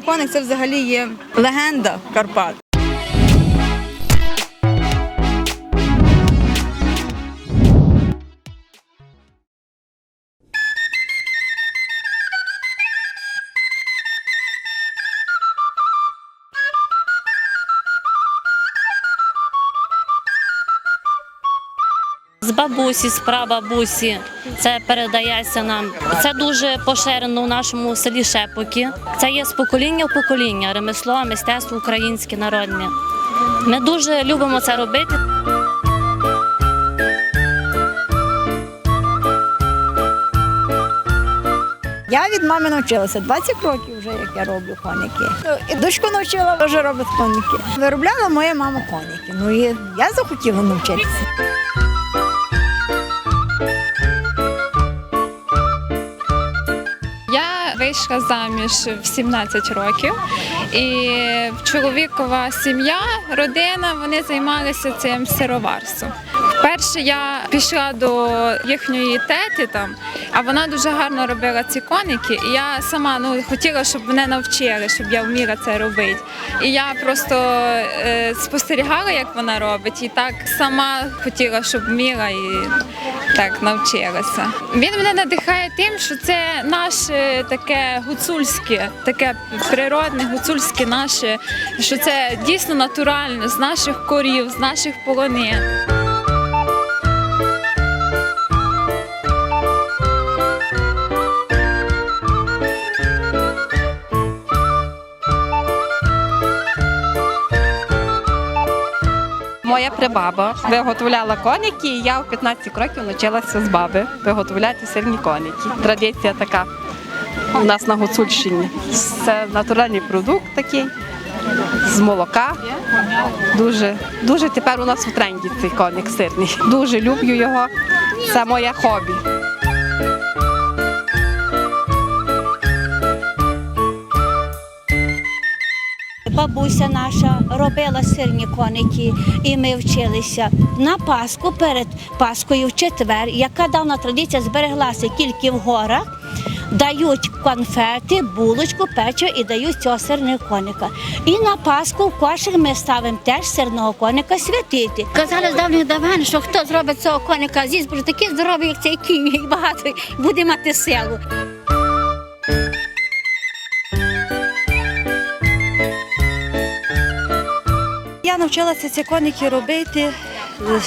Коник це взагалі є легенда Карпат. З бабусі, з прабабусі це передається нам. Це дуже поширено в нашому селі Шепоки. Це є з покоління в покоління, ремесло, мистецтво українське народне. Ми дуже любимо це робити. Я від мами навчилася 20 років вже, як я роблю коники. І дочку навчила вже робити коники. Виробляла моя мама коники. Ну і я захотіла навчитися. Вийшла заміж в 17 років, і чоловікова сім'я, родина, вони займалися цим сироварством. Вперше я пішла до їхньої тети там, а вона дуже гарно робила ці коники. І я сама ну хотіла, щоб мене навчили, щоб я вміла це робити. І я просто е, спостерігала, як вона робить, і так сама хотіла, щоб вміла і так навчилася. Він мене надихає тим, що це наше таке гуцульське, таке природне, гуцульське наше, що це дійсно натурально з наших корів, з наших полонин. Моя прибаба виготовляла коники, і я в 15 років навчилася з баби виготовляти сирні коники. Традиція така у нас на Гуцульщині. Це натуральний продукт такий з молока. Дуже, дуже тепер у нас в тренді цей коник сирний. Дуже люблю його. Це моє хобі. Бабуся наша робила сирні коники, і ми вчилися на Пасху перед Паскою в четвер, яка давна традиція збереглася тільки в горах. Дають конфети, булочку, печиво і дають цього сирного коника. І на Пасху в кошик ми ставимо теж сирного коника святити. Казали з давніх давен, що хто зробить цього коника з'їсть, буде такий здоровий, як цей кінь, і багато буде мати силу. Я навчилася ці коники робити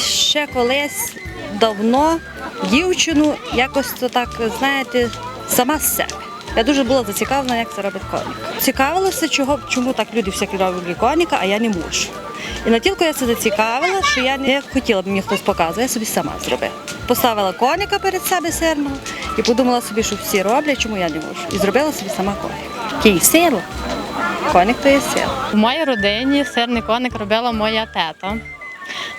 ще колись давно, дівчину, якось то так, знаєте, сама з себе. Я дуже була зацікавлена, як це робить коник. Цікавилася, чого, чому так люди всякі роблять коника, а я не можу. І на тільки я це зацікавила, що я не хотіла б мені хтось показувати, я собі сама зробила. Поставила коника перед себе сирного і подумала собі, що всі роблять, чому я не можу. І зробила собі сама коник. Кій сила. Коник то є сила. В моїй родині сирний коник робила моя тета.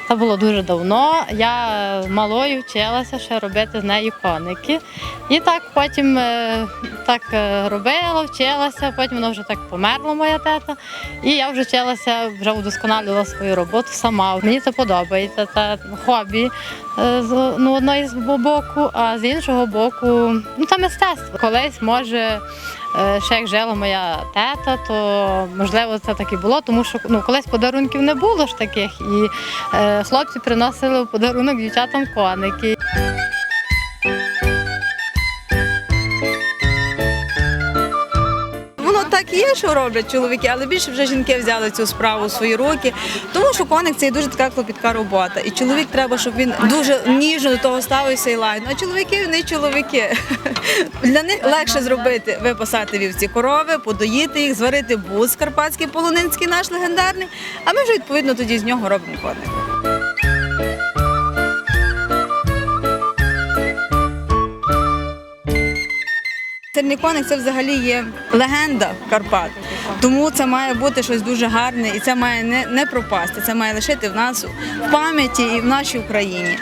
Це було дуже давно. Я малою вчилася ще робити з нею коники. І так потім е, так е, робила, вчилася, потім вона вже так померла, моя тета. І я вже вчилася, вже удосконалювала свою роботу сама. Мені це подобається, це хобі з ну, одної з боку, а з іншого боку, ну це мистецтво. Колись може. Е, Ще як жила моя тета, то можливо це так і було, тому що ну колись подарунків не було ж таких, і е, хлопці приносили подарунок дівчатам коники. Так є, що роблять чоловіки, але більше вже жінки взяли цю справу в свої руки. Тому що коник це дуже така клопітка робота. І чоловік треба, щоб він дуже ніжно до того ставився і лагідно. А чоловіки вони чоловіки. Для них легше зробити випасати вівці корови, подоїти їх, зварити бус карпатський, полонинський наш легендарний. А ми вже відповідно тоді з нього робимо коник. Сирний коник це взагалі є легенда Карпат. Тому це має бути щось дуже гарне і це має не, не пропасти. Це має лишити в нас в пам'яті і в нашій Україні.